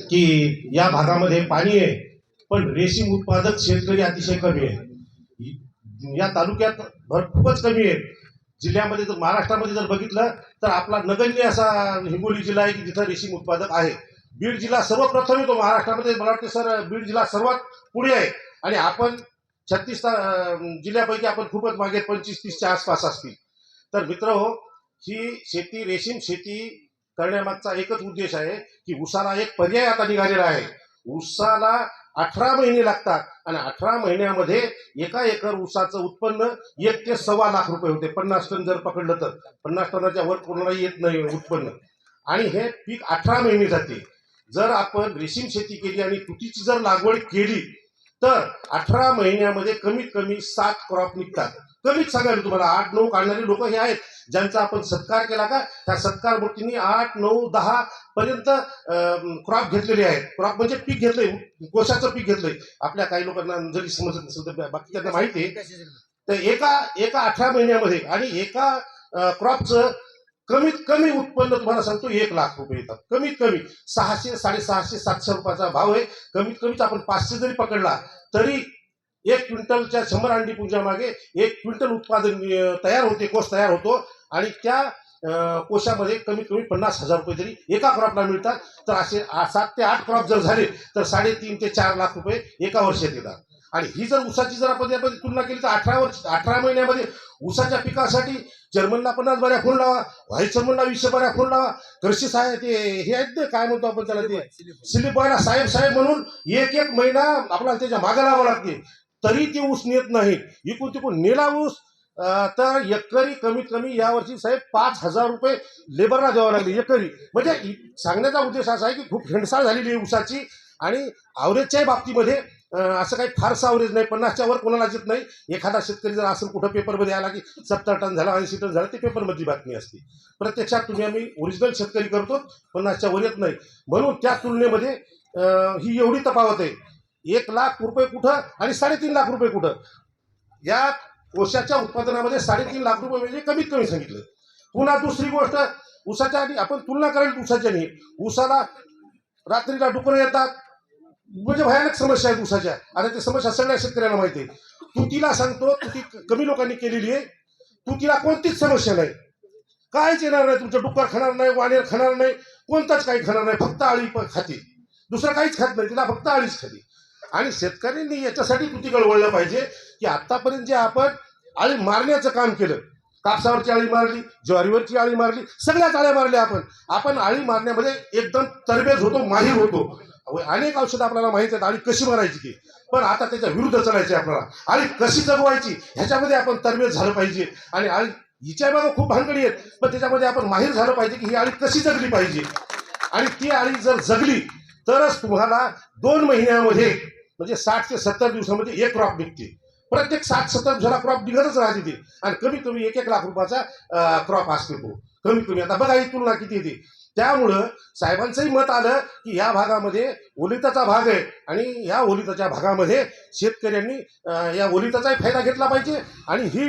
की या भागामध्ये पाणी आहे पण रेशीम उत्पादक शेतकरी अतिशय कमी आहे. या तालुक्यात भर खूपच कमी आहे. जिल्ह्यामध्ये जर महाराष्ट्रामध्ये जर बघितलं तर आपला नगण्य असा हिंगोली जिल्हा आहे की जिथं रेशीम उत्पादक आहे. बीड जिल्हा सर्वप्रथम येतो महाराष्ट्रामध्ये. मला वाटतं सर बीड जिल्हा सर्वात पुढे आहे. आणि आपण छत्तीस जिल्ह्यापैकी आपण खूपच मागे पंचवीस तीसच्या आसपास असतील. तर मित्र हो ही शेती रेशीम शेती करण्यामागचा एकच उद्देश आहे की उसाला एक पर्याय आता निघालेला आहे. उसाला अठरा महिने लागतात आणि अठरा महिन्यामध्ये एका एकर उसाचं उत्पन्न एक ते सव्वा लाख रुपये होते. पन्नास टन जर पकडलं तर. पन्नास टनाच्या वर कोणाला येत नाही उत्पन्न. आणि हे पीक अठरा महिने जाते. जर आपण रेशीम शेती केली आणि तुतीची जर लागवड केली तर अठरा महिन्यामध्ये कमीत कमी सात क्रॉप निघतात. कमीच सांगायला तुम्हाला. आठ नऊ काढणारे लोक हे आहेत. ज्यांचा आपण सत्कार केला का त्या सत्कार मूर्तींनी आठ नऊ दहा पर्यंत क्रॉप घेतलेले आहेत. क्रॉप म्हणजे पीक घेतलंय कोशाचं पीक घेतलंय. आपल्या काही लोकांना जरी समजत नसेल तर बाकीच्यांना माहिती आहे. तर एका एका अठरा महिन्यामध्ये आणि एका क्रॉपचं कमीत कमी उत्पन्न तुम्हाला सांगतो एक लाख रुपये येतात. कमीत कमी सहाशे साडेसहाशे सातशे रुपयाचा भाव आहे. कमीत कमीच आपण पाचशे जरी पकडला तरी एक क्विंटलच्या शंभर अंडी पूजा मागे एक क्विंटल उत्पादन तयार होते कोष तयार होतो आणि त्या कोशामध्ये कमीत कमी पन्नास हजार रुपये तरी एका क्रॉपला मिळतात तर असे सात ते आठ क्रॉप जर झाले तर साडेतीन ते चार लाख रुपये एका वर्षात येतात. आणि ही जर ऊसाची जर आपण यामध्ये तुलना केली तर अठरा वर्ष अठरा महिन्यामध्ये ऊसाच्या पिकासाठी जर्मनला पन्नास बऱ्या फोन लावा व्हाईट जर्मनला वीसशे बऱ्या फोन लावा. कृषी साहेब ते हे आहेत ते काय म्हणतो आपण त्याला ते? स्लिप व्हायला साहेब साहेब म्हणून एक एक महिना आपल्याला त्याच्यामागे लावावं लागते. तरी ते ऊस नेत नाही इकून तिकून नेला ऊस तर एकरी कमीत कमी यावर्षी साहेब पाच हजार रुपये लेबरला द्यावं लागले एकरी. म्हणजे सांगण्याचा उद्देश असा आहे की खूप हेंडसाळ झालेली आहे ऊसाची आणि आवरेजच्याही बाबतीमध्ये असं काही फारसं आवरेज नाही. पन्नासच्या वर कोणाला येत नाही. एखादा शेतकरी जर असं कुठं पेपरमध्ये आला की सत्तर टन झाला ऐंशी टन झाला ते पेपरमधली बातमी असते. प्रत्यक्षात तुम्ही आम्ही ओरिजिनल शेतकरी करतो पन्नासच्या वर येत नाही. म्हणून त्या तुलनेमध्ये ही एवढी तफावत आहे. एक लाख रुपये कुठं आणि साडेतीन लाख रुपये कुठं? या कोशाच्या उत्पादनामध्ये साडेतीन लाख रुपये म्हणजे कमीत कमी सांगितलं. पुन्हा दुसरी गोष्ट ऊसाच्या आणि आपण तुलना करायला ऊसाच्या नाही ऊसाला रात्रीला डुकरं येतात. म्हणजे भयानक समस्या आहेत ऊसाच्या आणि ते समस्या सगळ्या शेतकऱ्याला माहिती आहे. तुतीला सांगतो तुती कमी लोकांनी केलेली आहे. तुतीला कोणतीच समस्या नाही. काहीच येणार नाही तुमचं डुक्कर खाणार नाही वानेर खाणार नाही कोणताच काही खाणार नाही. फक्त आळी खाते. दुसरं काहीच खात नाही. तिला फक्त आळीच खाते. आणि शेतकऱ्यांनी याच्यासाठी कृती वळलं पाहिजे की आतापर्यंत जे आपण आळी मारण्याचं काम केलं कापसावरची आळी मारली ज्वारीवरची आळी मारली सगळ्याच आळ्या मारल्या आपण. आपण आळी मारण्यामध्ये एकदम तरबेज होतो माहीर होतो. अनेक औषधं आपल्याला माहीत आहेत आळी कशी मारायची ती पण आता त्याच्या विरुद्ध चालायची आपल्याला. आळी कशी जगवायची ह्याच्यामध्ये आपण तरबेज झालं पाहिजे. आणि आळी हिच्या बाबा खूप भानगडी आहेत पण त्याच्यामध्ये आपण माहीर झालं पाहिजे की ही आळी कशी जगली पाहिजे. आणि ती आळी जर जगली तरच तुम्हाला दोन महिन्यामध्ये म्हणजे साठ ते सत्तर दिवसामध्ये एक क्रॉप निघते. प्रत्येक साठ सत्तर दिवसाला क्रॉप निघतच राहते ते. आणि कमीत कमी एक एक लाख रुपयाचा क्रॉप असतो तो. कमीत कमी. आता बघा ही तुलना किती येते. त्यामुळं साहेबांचंही मत आलं की या भागामध्ये ओलिताचा भाग आहे. आणि या ओलिताच्या भागामध्ये शेतकऱ्यांनी या ओलिताचाही फायदा घेतला पाहिजे. आणि ही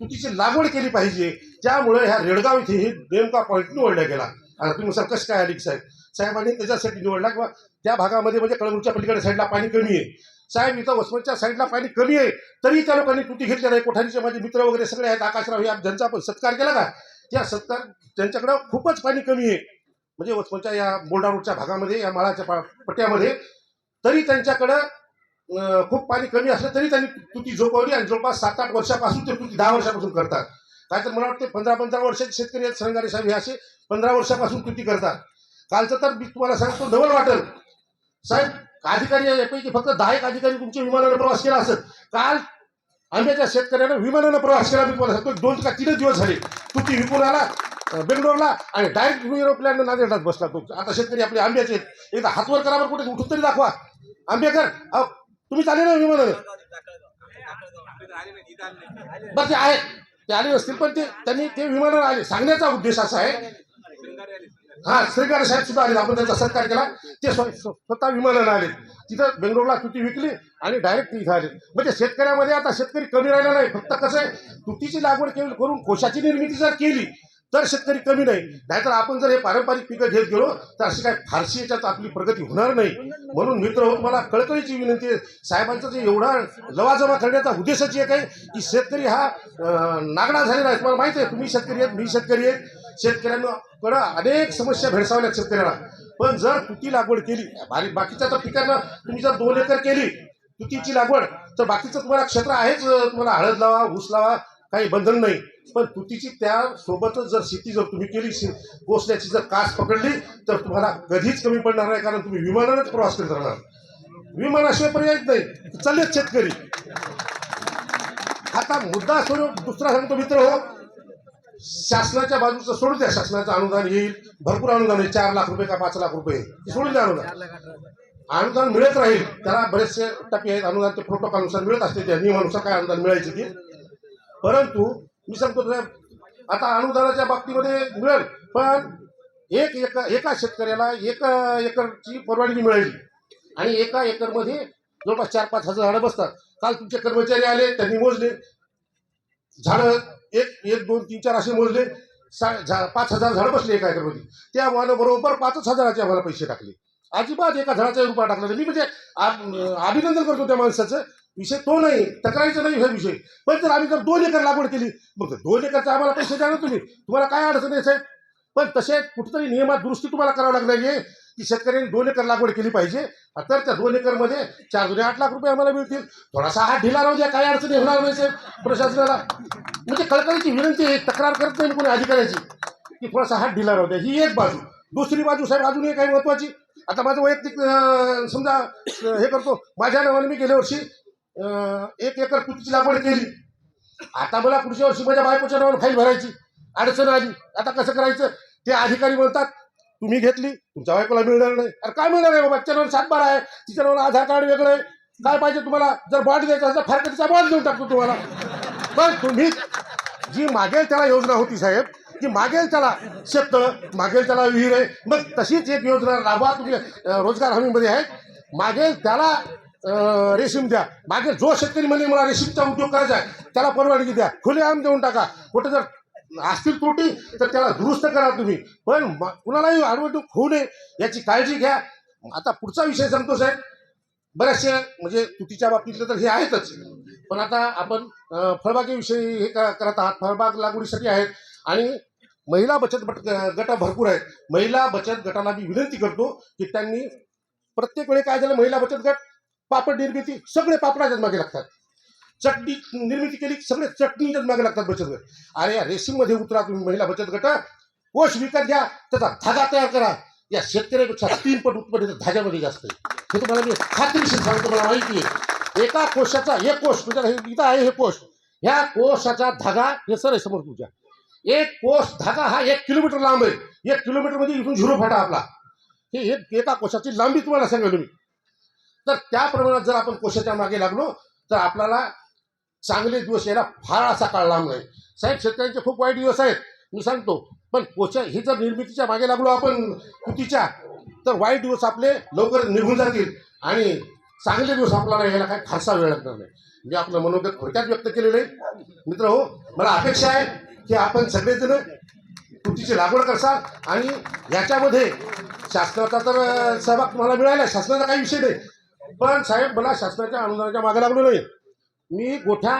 तुतीची लागवड केली पाहिजे. त्यामुळं ह्या रेडगाव इथे हे नेमका पॉईंट निवडला गेला. आता तुम्ही सर कसं काय आली साहेब? साहेबांनी त्याच्यासाठी निवडला किंवा त्या भागामध्ये म्हणजे कळमूरच्या पलीकडे साईडला पाणी कमी आहे. साहेब इथं वसमतच्या साईडला पाणी कमी आहे तरी त्या लोकांनी तुटी घेतली नाही. कोठारीचे माझे मित्र वगैरे सगळे आहेत आकाशराव या ज्यांचा आपण सत्कार केला का त्या सत्कार त्यांच्याकडं खूपच पाणी कमी आहे. म्हणजे वसमतच्या या बोर्डा रोडच्या भागामध्ये या माळाच्या पा पट्ट्यामध्ये तरी त्यांच्याकडं खूप पाणी कमी असलं तरी त्यांनी तुती झोपवली आणि जवळपास सात आठ वर्षापासून ते तुती दहा वर्षापासून करतात. काय तर मला वाटते पंधरा पंधरा वर्षाचे शेतकरी आहेत सरंगारे साहेब हे असे पंधरा वर्षापासून तुती करतात. कालचं तर मी तुम्हाला सांगतो नवल वाटल. साहेब अधिकारी यापैकी फक्त दहा एक अधिकारी तुमच्या विमानानं प्रवास केला असत काल आंब्याच्या शेतकऱ्यानं विमानानं प्रवास केला मी तुम्हाला सांगतो दोन का तीनच दिवस झाले. तुती विकून आला बेंगलोरला आणि डायरेक्ट एरोप्लेननं नांदेडात बसला तो. आता शेतकरी आपले आंब्याचे एकदा हातवर करावर कुठे उठून तरी दाखवा. आंबेकर अहो, तुम्ही चाले ना विमानानं? बरं ते आहेत. ते आले असतील पण ते त्यांनी ते विमानानं आले. सांगण्याचा उद्देश असा आहे. हा श्रीकार साहेब सुद्धा आले आपण त्यांचा सत्कार केला. ते स्वतः विमानानं आले तिथं बेंगलोरला तुती विकली आणि डायरेक्ट इथं आले म्हणजे शेतकऱ्यामध्ये आता शेतकरी कमी राहिला नाही. फक्त कसं आहे तुतीची लागवड केली करून कोशाची निर्मिती जर केली तर शेतकरी कमी नाही. नाहीतर आपण जर हे पारंपरिक पिकं घेत गेलो तर अशी काय फारशी याच्यात आपली प्रगती होणार नाही. म्हणून मित्र हो मला कळकळीची विनंती आहे. साहेबांचा जे एवढा लवाजमा करण्याचा उद्देशाची एक आहे की शेतकरी हा नागडा झालेला आहे. तुम्हाला माहिती आहे तुम्ही शेतकरी आहेत मी शेतकरी आहे. शेतकऱ्यांकडं अनेक समस्या भेडसावल्या शेतकऱ्याला पण जर तुती लागवड केली बारी बाकीच्या तर पिकांना तुम्ही जर दोन एकर केली तुतीची लागवड तर बाकीचं तुम्हाला क्षेत्र आहेच तुम्हाला हळद लावा ऊस लावा काही बंधन नाही. पण तुतीची त्या सोबतच जर शेती जर तुम्ही केली शे- पोचण्याची जर कास पकडली तर तुम्हाला कधीच कमी पडणार नाही कारण तुम्ही विमानानेच प्रवास करीत राहणार. विमानाशिवाय पर्यायच नाही. चाललेच शेतकरी. आता मुद्दा स्वरूप दुसरा सांगतो मित्र हो शासनाच्या बाजूचं सोडून द्या शासनाचं अनुदान येईल. भरपूर अनुदान आहे चार लाख रुपये का पाच लाख रुपये सोडून द्या अनुदान. अनुदान मिळत राहील. त्याला बरेचसे टप्पे आहेत. अनुदान ते प्रोटोकॉलनुसार मिळत असते. त्या नियमानुसार काय अनुदान मिळायचे ते. परंतु मी सांगतो आता अनुदानाच्या बाबतीमध्ये मिळेल पण एक एका एका शेतकऱ्याला एका एकरची परवानगी मिळाली. आणि एका एकरमध्ये जवळपास चार पाच हजार झाडं बसतात. काल तुमचे कर्मचारी आले त्यांनी मोजले. झाडं एक एक दोन तीन चार असे मोजले. सा पाच हजार झाडं बसले एका एकरमध्ये. त्या आम्हाला बरोबर पाचच हजाराचे आम्हाला पैसे टाकले. अजिबात एका झाडाचा रुपया टाकला मी म्हणजे अभिनंदन करतो त्या माणसाचं. विषय तो नाही. तक्रारीचा नाही हा विषय. पण जर आम्ही जर दोन एकर लागवड केली मग दोन एकरचा आम्हाला पैसे द्या ना तुम्ही. तुम्हाला काय अडचण आहे साहेब? पण तसे कुठेतरी नियमात दुरुस्ती तुम्हाला करावं लागणार आहे. की शेतकऱ्यांनी दोन एकर लागवड केली पाहिजे. तर त्या दोन एकरमध्ये चार दोन आठ लाख रुपये आम्हाला मिळतील. थोडासा हात ढिला राहू द्या काही अडचणी होणार नाही साहेब प्रशासनाला. म्हणजे कळकळीची विनंती आहे तक्रार करत नाही कोणी अधिकाऱ्याची. की थोडासा हात ढिला राहू द्या. ही एक बाजू. दुसरी बाजू साहेब अजून एक आहे महत्वाची. आता माझं वैयक्तिक समजा हे करतो. माझ्या नावाने मी गेल्या वर्षी एक एकर तुतीची लागवड केली. आता मला पुढच्या वर्षी माझ्या बायकोच्या नावाने फाईल भरायची. अडचण आली. आता कसं करायचं? ते अधिकारी म्हणतात तुम्ही घेतली तुमच्या बायकोला मिळणार नाही. अरे काय मिळणार आहे बाबा? तिच्या नावाने आहे तिच्या नावाला आधार कार्ड वेगळं आहे. काय पाहिजे तुम्हाला? जर बॉन्ड द्यायचा असेल फार तिचा बॉन्ड देऊन टाकतो तुम्हाला. पण तुम्ही जी मागेल त्याला योजना होती साहेब की मागेल त्याला शेततळं मागेल त्याला विहीर आहे. मग तशीच एक योजना राबवा तुम्ही रोजगार हमीमध्ये आहे. मागेल त्याला रेशीम द्या. मागे जो शेतकरी म्हणजे मला रेशीमचा उद्योग करायचा आहे त्याला परवानगी द्या. खुले आम देऊन टाका. कुठं जर असतील त्रुटी तर त्याला दुरुस्त करा तुम्ही. पण कुणालाही अडवणूक होऊ नये याची काळजी घ्या. आता पुढचा विषय सांगतो साहेब. बऱ्याचशा म्हणजे तुटीच्या बाबतीतलं तर हे आहेतच. पण आता आपण फळबागेविषयी हे करत आहात. फळबाग लागवडीसाठी आहेत. आणि महिला बचत गट भरपूर आहेत. महिला बचत गटाला मी विनंती करतो की त्यांनी प्रत्येक वेळी काय झालं? महिला बचत गट पापड निर्मिती सगळे पापडाच्याच मागे लागतात. चटणी निर्मिती केली सगळे चटणीच्याच मागे लागतात बचत गट. अरे या रेशीममध्ये उतरा तुम्ही महिला बचत गट कोष विकत घ्या त्याचा धागा तयार करा. या शेतकऱ्यापेक्षा तीन पट उत्पन्न धाग्यामध्ये जास्त. आहे हे तुम्हाला मी खात्रीशीर सांगतो मला माहिती आहे. एका कोशाचा एक कोश म्हणजे इथं आहे हे कोश ह्या कोशाचा धागा हे सर आहे समोर तुझ्या एक कोश धागा हा एक किलोमीटर लांब आहे. एक किलोमीटरमध्ये इथून झुरो फाटा आपला. हे एक एका कोशाची लांबी तुम्हाला सांगेल मी. तर त्या प्रमाणात जर आपण कोशाच्या मागे लागलो तर आपल्याला चांगले दिवस यायला फार असा काळ लांब नाही. साहेब शेतकऱ्यांचे खूप वाईट दिवस आहेत. मी सांगतो पण कोच्या ही जर निर्मितीच्या मागे लागलो आपण कुतीच्या तर वाईट दिवस आपले लवकर निघून जातील. आणि चांगले दिवस आपल्याला यायला काही फारसा वेळ लागणार नाही. मी आपलं मनोगत थोडक्यात व्यक्त केलेलं आहे. मित्र हो मला अपेक्षा आहे की आपण सगळेजण तुतीची लागवड करसाल आणि याच्यामध्ये शासनाचा तर सहभाग तुम्हाला मिळाला आहे. शासनाचा काही विषय नाही. पण साहेब मला शासनाच्या अनुदानाच्या मागे लागलो नाही. मी गोठ्या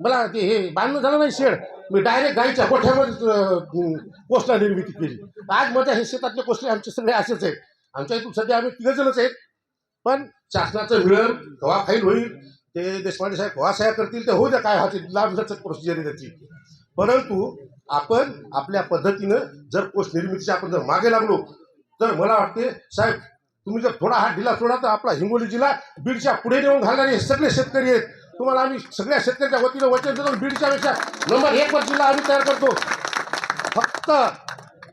मला ते हे बांधणं झालं नाही शेड. मी डायरेक्ट गाईच्या गोठ्यामध्ये कोसला निर्मिती केली. आज माझ्या हे शेतातले कोसले आमचे सगळे असेच आहेत. आमच्या इथून सध्या आम्ही तिघजणच आहेत. पण शासनाचं मिळेल केव्हा फाईल होईल. ते देशपांडे साहेब केव्हा सह्या करतील ते होऊ द्या काय व्हायचे लांबलचक प्रोसिजर आहे त्याची. परंतु आपण आपल्या पद्धतीनं जर कोष निर्मितीच्या आपण जर मागे लागलो तर मला वाटते साहेब तुम्ही जर थोडा हात दिला सोडा तर आपला हिंगोली जिल्हा बीडच्या पुढे नेऊन घालणारे हे सगळे शेतकरी आहेत. तुम्हाला आम्ही सगळ्या शेतकऱ्याच्या वतीनं वचन देतो बीडच्या पेक्षा नंबर एक वर जिल्हा आम्ही तयार करतो. फक्त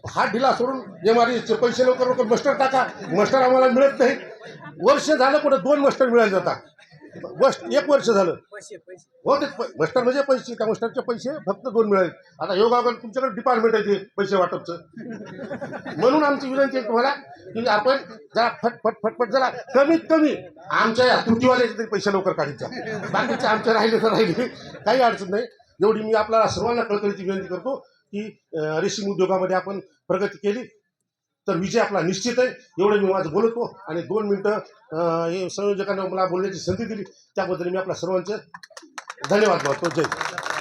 हात ढिला सोडून एम आर पैसे लवकर लवकर मस्टर टाका. मस्टर आम्हाला मिळत नाही. वर्ष झालं कुठं दोन मस्टर मिळाले जातात. वर्ष एक वर्ष झालं. हो ते म्हणजे पैसे त्या मस्टरचे पैसे फक्त दोन मिळाले. आता योगावर तुमच्याकडे डिपार्टमेंट आहे ते पैसे वाटपचं. म्हणून आमची विनंती आहे तुम्हाला की आपण जरा फटफट फटफट जरा कमीत कमी आमच्या या त्रुटीवाल्याचे तरी पैसे लवकर काढीत जा. बाकीचे आमचे राहिले तर राहिले. काही अडचण नाही. एवढी मी आपल्याला सर्वांना कळकळीची विनंती करतो की रेशीम उद्योगामध्ये आपण प्रगती केली. तर विजय आपला निश्चित आहे. एवढं मी माझं बोलतो आणि दोन मिनटं हे संयोजकांना मला बोलण्याची संधी दिली. त्याबद्दल मी आपल्या सर्वांचे धन्यवाद मानतो. जय